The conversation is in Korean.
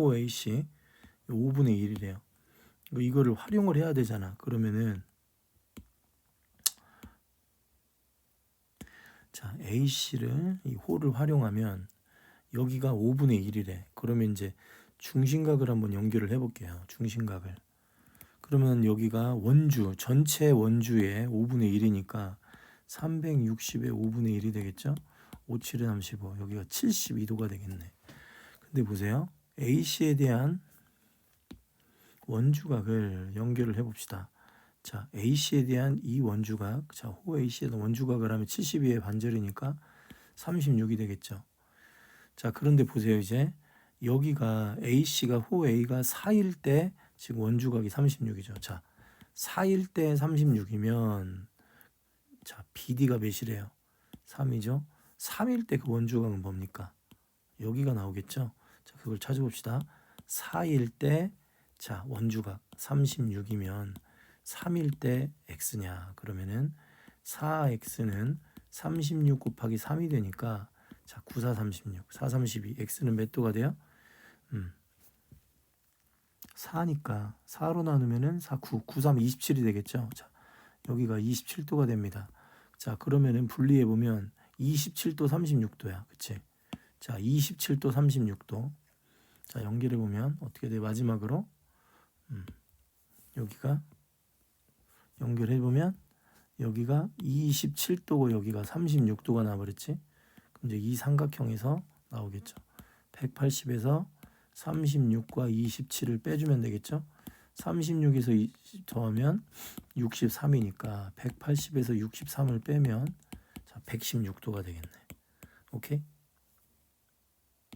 호 AC 5분의 1이래요. 이거를 활용을 해야 되잖아. 그러면은 자 AC를 이 호를 활용하면 여기가 5분의 1이래. 그러면 이제 중심각을 한번 연결을 해볼게요. 중심각을. 그러면 여기가 원주 전체 원주의 5분의 1이니까 360의 5분의 1이 되겠죠? 5, 7에 35 여기가 72도가 되겠네. 근데 보세요. AC에 대한 원주각을 연결을 해봅시다. 자, AC에 대한 이 원주각, 자, 호 AC에 대한 원주각을 하면 72의 반절이니까 36이 되겠죠. 자, 그런데 보세요, 이제 여기가 AC가 호 A가 4일 때 지금 원주각이 36이죠. 자, 4일 때 36이면 자, BD가 몇이래요? 3이죠. 3일 때 그 원주각은 뭡니까? 여기가 나오겠죠. 자, 그걸 찾아봅시다. 4일 때 자, 원주각 36이면 3일 때 x냐? 그러면은 4x는 36 곱하기 3이 되니까 자, 9, 4, 36, 4, 32, x는 몇 도가 돼요? 음. 4니까 4로 나누면은 4, 9, 9, 3, 27이 되겠죠. 자, 여기가 27도가 됩니다. 자, 그러면은 분리해 보면 27도, 36도야. 그치? 자, 27도, 36도. 자, 연결해 보면 어떻게 돼? 마지막으로 음, 여기가 연결해 보면 여기가 27도고 여기가 36도가 나버렸지. 그럼 이제 이 삼각형에서 나오겠죠. 180에서 36과 27을 빼주면 되겠죠. 36에서 20 더하면 63이니까 180에서 63을 빼면 자 116도가 되겠네. 오케이?